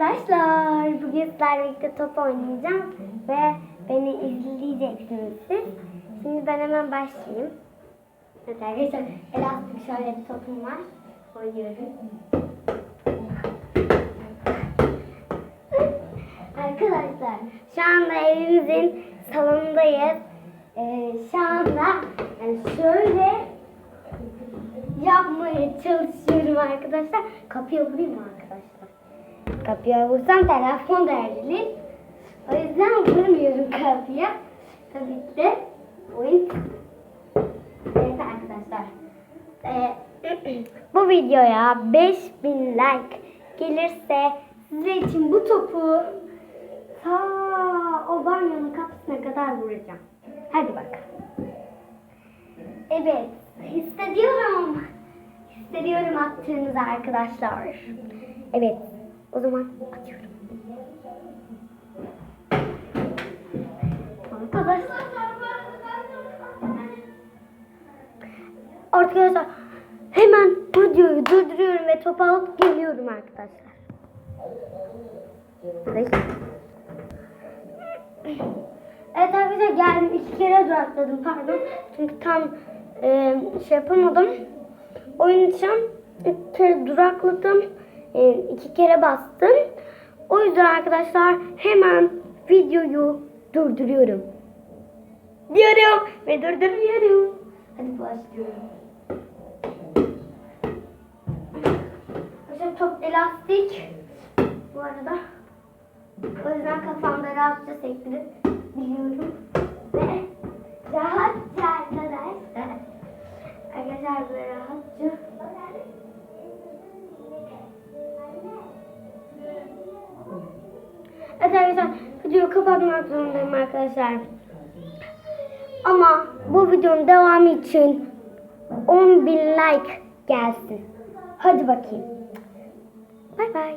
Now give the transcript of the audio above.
arkadaşlar. Bugün sizlerle birlikte top oynayacağım ve beni izleyeceksiniz siz. Şimdi ben hemen başlayayım. Evet arkadaşlar elastik şöyle bir topum var. Oynuyorum. Arkadaşlar şu anda evimizin salonundayız. Ee, şu anda yani şöyle yapmaya çalışıyorum arkadaşlar. Kapıya vurayım mı arkadaşlar? Kapıya vursam telefon devrilir. O yüzden vurmuyorum kapıya. Tabii ki de oyun. Evet arkadaşlar. Ee, bu videoya 5000 like gelirse sizler için bu topu ta o banyonun kapısına kadar vuracağım. Hadi bakalım. Evet, hissediyorum. Hissediyorum attığınızı arkadaşlar. Evet, o zaman atıyorum. Arkadaşlar. Arkadaşlar hemen videoyu durduruyorum ve topu alıp geliyorum arkadaşlar. Ay. Evet arkadaşlar geldim. iki kere durakladım pardon. Çünkü tam e, şey yapamadım. Oyun için iki kere durakladım. E, iki kere bastım. O yüzden arkadaşlar hemen videoyu durduruyorum. Diyorum ve durduruyorum. Hadi başlıyorum. Arkadaşlar top elastik. Bu arada. O yüzden kafamda rahatça sektirebiliyorum. Ve rahatça arkadaşlar. Arkadaşlar böyle rahatça. Arkadaşlar videoyu kapatmak zorundayım arkadaşlar. Ama bu videonun devamı için 10.000 like gelsin. Hadi bakayım. Bay bay.